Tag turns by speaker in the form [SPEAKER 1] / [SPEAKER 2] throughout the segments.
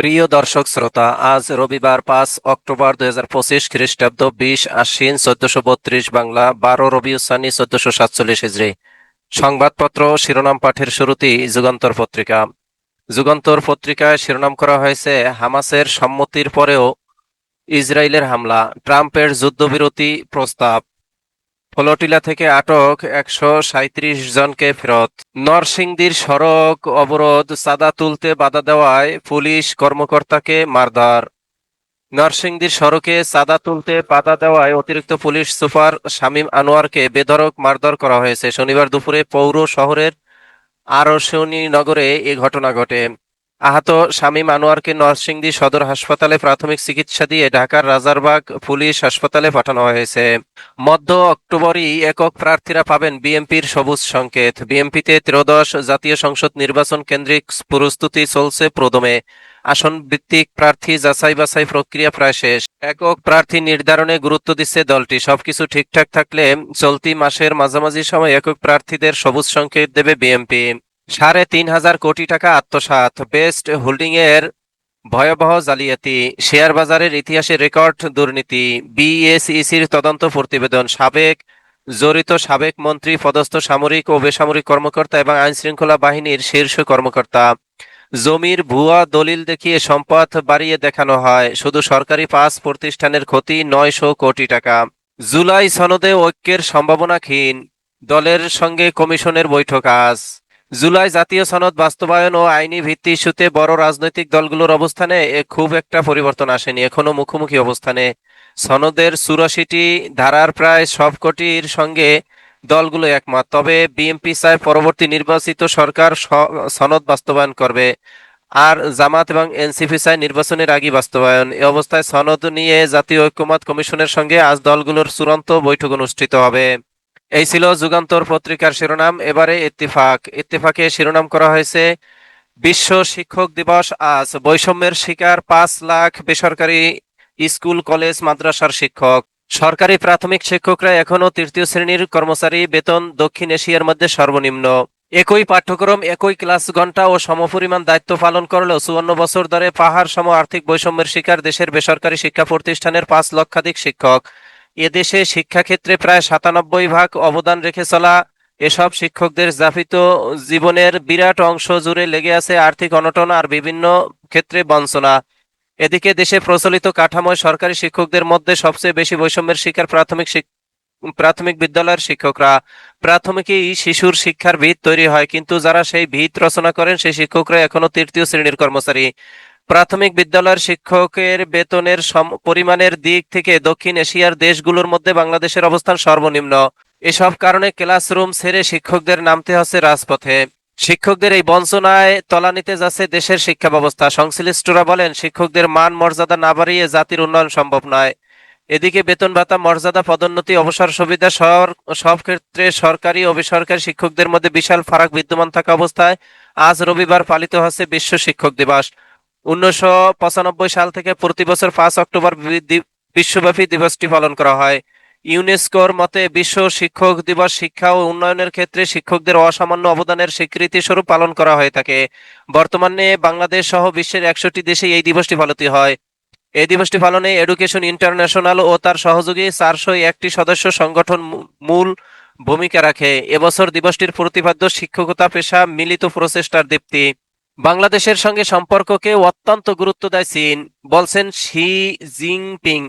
[SPEAKER 1] প্রিয় দর্শক শ্রোতা, আজ রবিবার পাঁচ অক্টোবর দুই হাজার পঁচিশ খ্রিস্টাব্দ বিশ আশ্বিন চোদ্দশো বত্রিশ বাংলা, বারো রবি রবিউসানি চোদ্দশো সাতচল্লিশ হিজড়ি। সংবাদপত্র, শিরোনাম পাঠের শুরুতেই যুগান্তর পত্রিকা। যুগান্তর পত্রিকায় শিরোনাম করা হয়েছে হামাসের সম্মতির পরেও ইসরায়েলের হামলা, ট্রাম্পের যুদ্ধবিরতি প্রস্তাব। ফ্লোটিলা থেকে আটক একশো সাঁত্রিশ জনকে ফেরত। নরসিংদীর সড়ক অবরোধ চাঁদা তুলতে বাধা দেওয়ায় পুলিশ কর্মকর্তাকে মারধর। নরসিংদীর সড়কে চাঁদা তুলতে বাধা দেওয়ায় অতিরিক্ত পুলিশ সুপার শামীম আনোয়ারকে বেধড়ক মারধর করা হয়েছে। শনিবার দুপুরে পৌর শহরের আরশনী নগরে এ ঘটনা ঘটে। আহত শামীম আনোয়ারকে নরসিংদী সদর হাসপাতালে প্রাথমিক চিকিৎসা দিয়ে ঢাকার রাজারবাগ পুলিশ হাসপাতালে পাঠানো হয়েছে। মধ্য অক্টোবরই একক প্রার্থীরা পাবেন বিএনপির সবুজ সংকেত। বিএনপিতে ত্রয়োদশ জাতীয় সংসদ নির্বাচন কেন্দ্রিক প্রস্তুতি চলছে প্রদমে আসন ভিত্তিক প্রার্থী যাচাই বাছাই প্রক্রিয়া প্রায় শেষ। একক প্রার্থী নির্ধারণে গুরুত্ব দিচ্ছে দলটি। সবকিছু ঠিকঠাক থাকলে চলতি মাসের মাঝামাঝি সময় একক প্রার্থীদের সবুজ সংকেত দেবে বিএনপি। সাড়ে তিন হাজার কোটি টাকা আত্মসাৎ। বেস্ট হোল্ডিং এর ভয়াবহ জালিয়াতি। শেয়ার বাজারের ইতিহাসে রেকর্ড দুর্নীতি। বিএসইসির তদন্ত প্রতিবেদন সাবেক জড়িত সাবেক মন্ত্রী, পদস্থ সামরিক ও বেসামরিক কর্মকর্তা এবং আইনশৃঙ্খলা বাহিনীর শীর্ষ কর্মকর্তা। জমির ভুয়া দলিল দেখিয়ে সম্পদ বাড়িয়ে দেখানো হয়। শুধু সরকারি পাঁচ প্রতিষ্ঠানের ক্ষতি নয়শো কোটি টাকা। জুলাই সনদে ঐক্যের সম্ভাবনা ক্ষীণ দলের সঙ্গে কমিশনের বৈঠক আজ। জুলাই জাতীয় সনদ বাস্তবায়ন ও আইনি ভিত্তি ইস্যুতে বড় রাজনৈতিক দলগুলোর অবস্থানে খুব একটা পরিবর্তন আসেনি, এখনও মুখোমুখি অবস্থানে। সনদের চুরাশিটি ধারার প্রায় সবকটির সঙ্গে দলগুলো একমত, তবে বিএনপি চায় পরবর্তী নির্বাচিত সরকার সনদ বাস্তবায়ন করবে, আর জামাত এবং এনসিপি চায় নির্বাচনের আগে বাস্তবায়ন। এ অবস্থায় সনদ নিয়ে জাতীয় ঐক্যমত কমিশনের সঙ্গে আজ দলগুলোর চূড়ান্ত বৈঠক অনুষ্ঠিত হবে। এই ছিল যুগান্তর পত্রিকার শিরোনাম। এবারে ইত্তেফাক। ইত্তেফাকে শিরোনাম করা হয়েছে, বিশ্ব শিক্ষক দিবস আজ। বৈষম্যের শিকার পাঁচ লাখ বেসরকারি স্কুল, কলেজ, মাদ্রাসার শিক্ষক। সরকারি প্রাথমিক শিক্ষকরা এখনও তৃতীয় শ্রেণির কর্মচারী, বেতন দক্ষিণ এশিয়ার মধ্যে সর্বনিম্ন। একই পাঠ্যক্রম, একই ক্লাস ঘণ্টা ও সমপরিমাণ দায়িত্ব পালন করলেও চুয়ান্ন বছর ধরে পাহাড় সম আর্থিক বৈষম্যের শিকার দেশের বেসরকারি শিক্ষা প্রতিষ্ঠানের পাঁচ লক্ষাধিক শিক্ষক। এদেশে শিক্ষাক্ষেত্রে প্রায় সাতানব্বই ভাগ অবদান রেখে চলা এসব শিক্ষকদের যাপিত জীবনের বিরাট অংশ জুড়ে লেগে আছে আর্থিক অনটন আর বিভিন্ন ক্ষেত্রে বঞ্চনা। এদিকে দেশে প্রচলিত কাঠামোয় সরকারি শিক্ষকদের মধ্যে সবচেয়ে বেশি বৈষম্যের শিকার প্রাথমিক প্রাথমিক বিদ্যালয়ের শিক্ষকরা। প্রাথমিকেই শিশুর শিক্ষার ভিত তৈরি হয়, কিন্তু যারা সেই ভিত রচনা করেন, সেই শিক্ষকরা এখনও তৃতীয় শ্রেণির কর্মচারী। প্রাথমিক বিদ্যালয়ের শিক্ষকের বেতনের পরিমাণের দিক থেকে দক্ষিণ এশিয়ার দেশগুলোর মধ্যে বাংলাদেশের অবস্থান সর্বনিম্ন। এসব কারণে ক্লাসরুম ছেড়ে শিক্ষকদের নামতে হচ্ছে রাজপথে। শিক্ষকদের এই বঞ্চনায় তলানিতে যাচ্ছে দেশের শিক্ষা ব্যবস্থা। সংশ্লিষ্টরা বলেন, শিক্ষকদের মান মর্যাদা না বাড়িয়ে জাতির উন্নয়ন সম্ভব নয়। এদিকে বেতন ভাতা, মর্যাদা, পদোন্নতি, অবসর সুবিধা সব ক্ষেত্রে সরকারি ও বেসরকারি শিক্ষকদের মধ্যে বিশাল ফারাক বিদ্যমান থাকা অবস্থায় আজ রবিবার পালিত হচ্ছে বিশ্ব শিক্ষক দিবস। উনিশশো পঁচানব্বই সাল থেকে প্রতি বছর পাঁচ অক্টোবর বিশ্বব্যাপী দিবসটি পালন করা হয়। ইউনেস্কোর মতে, বিশ্ব শিক্ষক দিবস শিক্ষা ও উন্নয়নের ক্ষেত্রে শিক্ষকদের অসামান্য অবদানের স্বীকৃতি স্বরূপ পালন করা হয়ে থাকে। বর্তমানে বাংলাদেশ সহ বিশ্বের একশোটি দেশে এই দিবসটি পালিত হয়। এই দিবসটি পালনে এডুকেশন ইন্টারন্যাশনাল ও তার সহযোগী চারশো একটি সদস্য সংগঠন মূল ভূমিকা রাখে। এবছর দিবসটির প্রতিপাদ্য শিক্ষকতা পেশা মিলিত প্রচেষ্টার দীপ্তি। বাংলাদেশের সঙ্গে সম্পর্ককে অত্যন্ত গুরুত্ব দেয় চীন। বলছেন শি জিনপিং।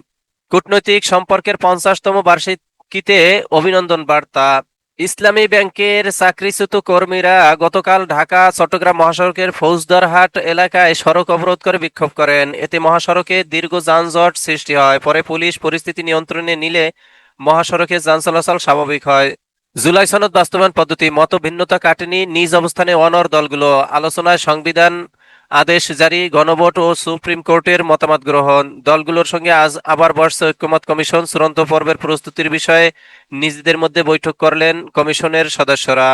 [SPEAKER 1] কূটনৈতিক সম্পর্কের পঞ্চাশতম বার্ষিকীতে অভিনন্দন বার্তা। ইসলামী ব্যাংকের চাকরিচ্যুত কর্মীরা গতকাল ঢাকা, চট্টগ্রাম মহাসড়কের ফৌজদারহাট এলাকায় সড়ক অবরোধ করে বিক্ষোভ করেন। এতে মহাসড়কে দীর্ঘ যানজট সৃষ্টি হয়। পরে পুলিশ পরিস্থিতি নিয়ন্ত্রণে নিলে মহাসড়কে যান চলাচল স্বাভাবিক হয়। জুলাই সনদ বাস্তবায়ন পদ্ধতি, মত ভিন্নতা কাটেনি, নিজ অবস্থানে অনর দলগুলো। আলোচনায় সংবিধান আদেশ জারি, গণভোট ও সুপ্রিম কোর্টের মতামত গ্রহণ। দলগুলোর সঙ্গে আজ আবার বসছে ঐক্যমত কমিশন। চূড়ান্ত পর্বের প্রস্তুতির বিষয়ে নিজেদের মধ্যে বৈঠক করলেন কমিশনের সদস্যরা।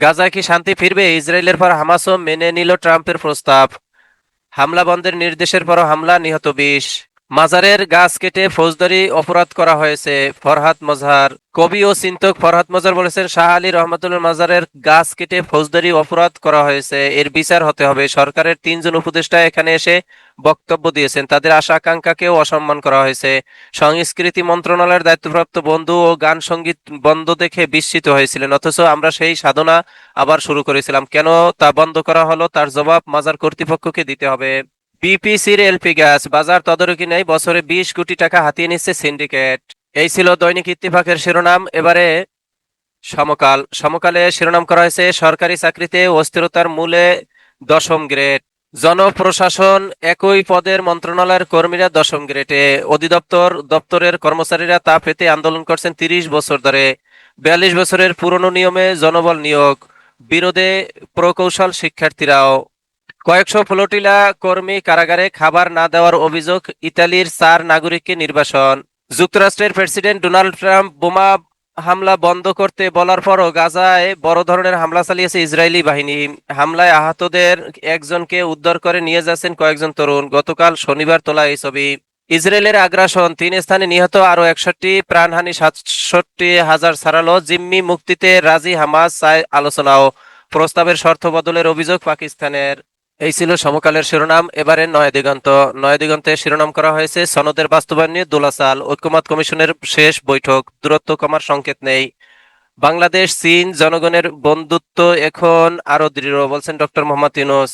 [SPEAKER 1] গাজায় কি শান্তি ফিরবে? ইসরায়েলের পর হামাসও মেনে নিল ট্রাম্পের প্রস্তাব। হামলা বন্ধের নির্দেশের পর হামলা নিহত বিশ। মাজারের গাছ কেটে ফৌজদারি অপরাধ করা হয়েছে। ফরহাদ মজহার, কবি ও চিন্তক ফরহাদ মজার বলেছেন, শাহ আলী রহমতুল্লাহ মাজারের গাছ কেটে ফৌজদারি অপরাধ করা হয়েছে। এর বিচার হতে হবে। সরকারের তিনজন উপদেষ্টা এখানে এসে বক্তব্য দিয়েছেন। তাদের আশা, আকাঙ্ক্ষাকেও অসম্মান করা হয়েছে। সংস্কৃতি মন্ত্রণালয়ের দায়িত্বপ্রাপ্ত বন্ধু ও গান সংগীত বন্ধ দেখে বিস্মিত হয়েছিলেন। অথচ আমরা সেই সাধনা আবার শুরু করেছিলাম। কেন তা বন্ধ করা হলো? তার জবাব মাজার কর্তৃপক্ষকে দিতে হবে। বিপিসির এলপি গ্যাস, বাজার তদারকি নেই, বছরে বিশ কোটি টাকা হাতিয়ে নিচ্ছে সিন্ডিকেট। এই ছিল দৈনিক ইত্তেফাকের শিরোনাম। এবারে সমকাল। সমকালে শিরোনাম করা হয়েছে, সরকারি চাকরিতে অস্থিরতার মূলে দশম গ্রেড। জনপ্রশাসন একই পদের মন্ত্রণালয়ের কর্মীরা দশম গ্রেডে। অধিদপ্তর দপ্তরের কর্মচারীরা তা পেতে আন্দোলন করছেন তিরিশ বছর ধরে। বিয়াল্লিশ বছরের পুরনো নিয়মে জনবল নিয়োগ। বিরোধে প্রকৌশল শিক্ষার্থীরাও কয়েকশো ফ্লোটিলা কর্মী কারাগারে খাবার না দেওয়ার অভিযোগ ইতালির চার নাগরিককে নির্বাসন। যুক্তরাষ্ট্রের প্রেসিডেন্ট ডোনাল্ড ট্রাম্প বোমা হামলা বন্ধ করতে বলার পরও গাজায় বড় ধরনের হামলা চালিয়েছে ইসরায়েলি বাহিনী। হামলায় আহতদের একজনকে উদ্ধার করে নিয়ে যাচ্ছেন কয়েকজন তরুণ। গতকাল শনিবার তোলা এই ছবি। ইসরায়েলের আগ্রাসন, তিন স্থানে নিহত আরও একষট্টি, প্রাণহানি সাতষট্টি হাজার ছাড়ালো জিম্মি মুক্তিতে রাজি হামাস, চায় আলোচনাও। প্রস্তাবের শর্ত বদলের অভিযোগ পাকিস্তানের। এই ছিল সমকালের শিরোনাম। এবারে নয় দিগন্ত। নয় দিগন্তে শিরোনাম করা হয়েছে সনদের বাস্তবায়ন নিয়ে দোলাসাল। ঐক্যমত কমিশনের শেষ বৈঠক। দূরত্ব কমার সংকেত নেই। বাংলাদেশ, চীন জনগণের বন্ধুত্ব এখন আরও দৃঢ়, বলছেন ডক্টর মোহাম্মদ ইউনুস।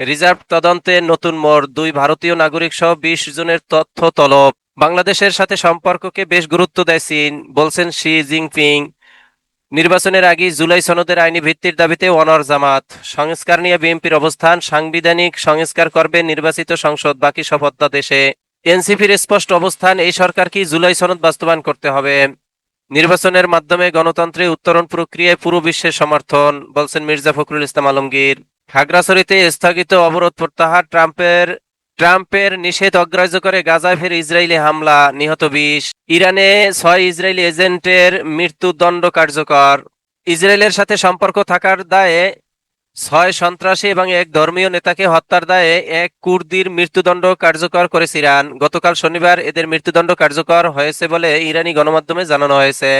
[SPEAKER 1] রিজার্ভ তদন্তে নতুন মোড়। দুই ভারতীয় নাগরিক সহ বিশ জনের তথ্য তলব। বাংলাদেশের সাথে সম্পর্ককে বেশ গুরুত্ব দেয় চীন, বলছেন শি জিনপিং। নির্বাচনের আগে জুলাই সনদের আইনি ভিত্তির দাবিতে অনর জামাত। সংস্কার নিয়ে বিএনপির অবস্থান, সাংবিধানিক সংস্কার করবে নির্বাচিত সংসদ, বাকি শপথ দেশে এনসিপির স্পষ্ট অবস্থান, এই সরকার কি জুলাই সনদ বাস্তবায়ন করতে হবে? নির্বাচনের মাধ্যমে গণতন্ত্রে উত্তরণ প্রক্রিয়ায় পুরো বিশ্বের সমর্থন, বলছেন মির্জা ফখরুল ইসলাম আলমগীর। খাগড়াছড়িতে স্থগিত অবরোধ প্রত্যাহার, ট্রাম্পের ট্রাম্পের নিষেধ অগ্রাহ্য করে গাজায় ফের ইসরায়েলি হামলা, নিহত বিশ। ইরানে ছয় ইসরায়েলি এজেন্টের মৃত্যুদণ্ড কার্যকর। ইসরায়েলের সাথে সম্পর্ক থাকার দায়ে ছয় সন্ত্রাসী এবং এক ধর্মীয় নেতাকে হত্যার দায়ে এক কুর্দির মৃত্যুদণ্ড কার্যকর করেছে ইরান। গতকাল শনিবার এদের মৃত্যুদণ্ড কার্যকর হয়েছে বলে ইরানি গণমাধ্যমে জানানো হয়েছে।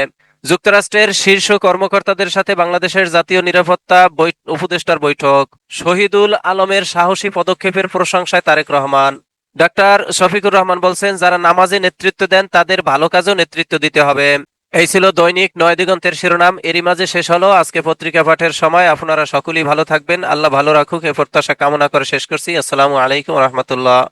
[SPEAKER 1] যুক্তরাষ্ট্রের শীর্ষ কর্মকর্তাদের সাথে বাংলাদেশের জাতীয় নিরাপত্তা উপদেষ্টার বৈঠক। শহীদুল আলমের সাহসী পদক্ষেপের প্রশংসায় তারেক রহমান। ডাক্তার শফিকুর রহমান বলছেন, যারা নামাজে নেতৃত্ব দেন, তাদের ভালো কাজও নেতৃত্ব দিতে হবে। এই ছিল দৈনিক নয় দিগন্তের শিরোনাম। এরই মাঝে শেষ হলো আজকে পত্রিকা পাঠের সময়। আপনারা সকলেই ভালো থাকবেন। আল্লাহ ভালো রাখুক। এ প্রত্যাশা কামনা করে শেষ করছি। আসসালামু আলাইকুম রহমতুল্লাহ।